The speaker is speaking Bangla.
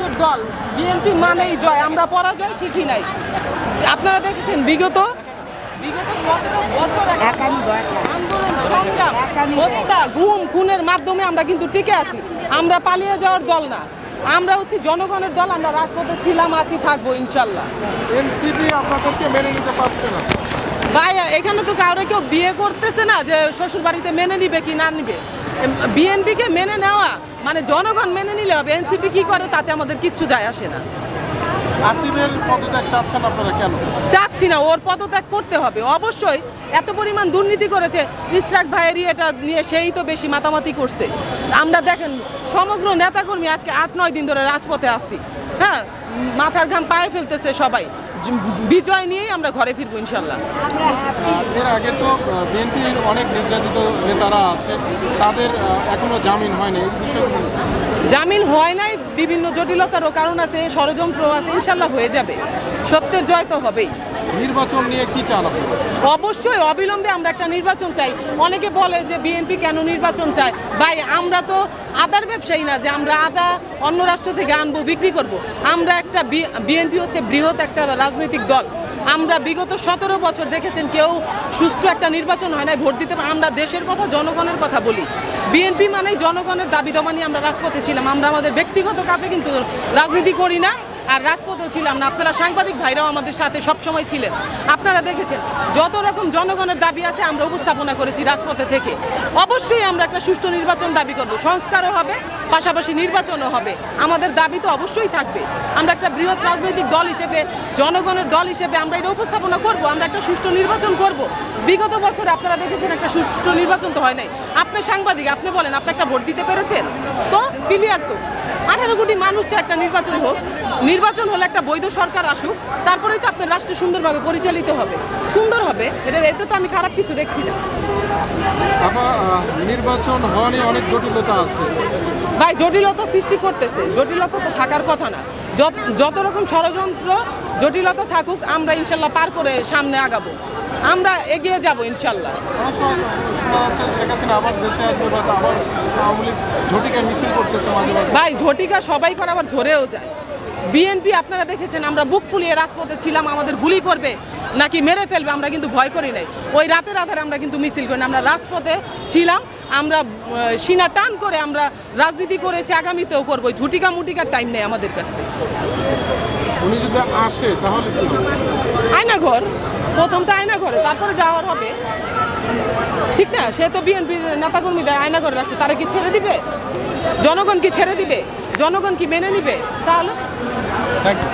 দেশের দল বিএনপি মানেই জয় আমরা পরাজয় শিখি নাই। আপনারা দেখেছেন বিগত? বিগত সতেরো বছর আন্দোলন সংগ্রাম হত্যা গুম খুনের মাধ্যমে আমরা কিন্তু টিকে আছি। আমরা পালিয়ে যাওয়ার দল না। আমরা হচ্ছে জনগণের দল আমরা রাজপথে ছিলাম আছি থাকব ইনশাল্লাহ। এনসিপি আপনাদেরকে মেনে নিতে পারছে না। ভাই এখানে তো কাউরে কেউ বিয়ে করতেছে না যে শ্বশুর বাড়িতে মেনে নিবে কি না নিবে? বিএনপিকে মেনে নেওয়া মানে জনগণ মেনে নিলে হবে এনসিপি কি করে তাতে আমাদের কিচ্ছু যায় আসে না। আসিফের পদত্যাগ চাচ্ছেন আপনারা কেন? চাচ্ছি না ওর পদত্যাগ করতে হবে। অবশ্যই এত পরিমাণ দুর্নীতি করেছে ইসরাক ভাইয়েরই এটা নিয়ে সেই তো বেশি মাতামাতি করছে। আমরা দেখেন সমগ্র নেতাকর্মী আজকে আট নয় দিন ধরে রাজপথে আছি। হ্যাঁ মাথার ঘাম পায়ে ফেলতেছে সবাই। বিজয় নিয়েই আমরা ঘরে ফিরবো ইনশাল্লাহ এর আগে তো বিএনপির অনেক নির্যাতিত নেতারা আছে তাদের এখনও জামিন হয়নি জামিন হয় নাই বিভিন্ন জটিলতারও কারণ আছে ষড়যন্ত্র আছে ইনশাল্লাহ হয়ে যাবে। সত্যের জয় তো হবেই। নির্বাচন নিয়ে কি চান অবশ্যই, অবিলম্বে আমরা একটা নির্বাচন চাই। অনেকে বলে যে বিএনপি কেন নির্বাচন চায়? ভাই, আমরা তো আদার ব্যবসায়ী না যে আমরা আদা অন্য রাষ্ট্র থেকে আনব, বিক্রি করব। আমরা একটা বিএনপি হচ্ছে বৃহৎ একটা রাজনৈতিক দল। আমরা বিগত সতেরো বছর দেখেছেন কেউ সুষ্ঠু একটা নির্বাচন হয় নাই, ভোট দিতে আমরা দেশের কথা, জনগণের কথা বলি। বিএনপি মানেই জনগণের দাবি দমা নিয়ে আমরা রাজপথে ছিলাম। আমরা আমাদের ব্যক্তিগত কাজে কিন্তু রাজনীতি করি না। আর রাজপথেও ছিলাম না। আপনারা সাংবাদিক ভাইরাও আমাদের সাথে সব সময় ছিলেন। আপনারা দেখেছেন, যত রকম জনগণের দাবি আছে, আমরা উপস্থাপনা করেছি রাজপথে থেকে। অবশ্যই আমরা একটা সুষ্ঠু নির্বাচন দাবি করব। সংস্কারও হবে, পাশাপাশি নির্বাচনও হবে। আমাদের দাবি তো অবশ্যই থাকবে। আমরা একটা বৃহৎ রাজনৈতিক দল হিসেবে, জনগণের দল হিসেবে আমরা এটা উপস্থাপনা করব। আমরা একটা সুষ্ঠু নির্বাচন করব। বিগত বছর আপনারা দেখেছেন, একটা সুষ্ঠু নির্বাচন তো হয় নাই। আপনি সাংবাদিক, আপনি বলেন, আপনি একটা ভোট দিতে পেরেছেন? তো ক্লিয়ার তো। আঠারো কোটি মানুষ চায় একটা নির্বাচন হোক। নির্বাচন হলে একটা বৈধ সরকার আসুক তারপরেই তো আপনার রাষ্ট্র সুন্দরভাবে পরিচালিত হবে। সুন্দর হবে। এটা এতে তো আমি খারাপ কিছু দেখছি না। আবার নির্বাচন হওয়া নিয়ে অনেক জটিলতা আছে। ভাই জটিলতা সৃষ্টি করতেছে। জটিলতা তো থাকার কথা না। যত যত রকম ষড়যন্ত্র জটিলতা থাকুক আমরা ইনশাল্লাহ পার করে সামনে আগাবো। আমরা এগিয়ে যাব ইনশাল্লাহ। ভাই ঝটিকা সবাই করে আবার ঝরেও যায়। বিএনপি আপনারা দেখেছেন আমরা বুক ফুলিয়ে রাজপথে ছিলাম আমাদের গুলি করবে নাকি মেরে ফেলবে আমরা কিন্তু ভয় করি নাই। ওই রাতের আধারে আমরা কিন্তু মিছিল করি না আমরা রাজপথে ছিলাম আমরা সিনা টান করে আমরা রাজনীতি করেছি আগামীতেও করব। ঝুটিকা মুটিকার টাইম নেই আমাদের কাছে। উনি যদি আসে তাহলে কি হবে? আয়নাঘর প্রথম তো আয়নাঘরে তারপরে যাওয়ার হবে। ঠিক না? সে তো বিএনপির নেতাকর্মীদের আয়নাঘরে রাখছে। তারা কি ছেড়ে দিবে? জনগণ কি ছেড়ে দিবে? জনগণ কি মেনে নিবে? তাহলে.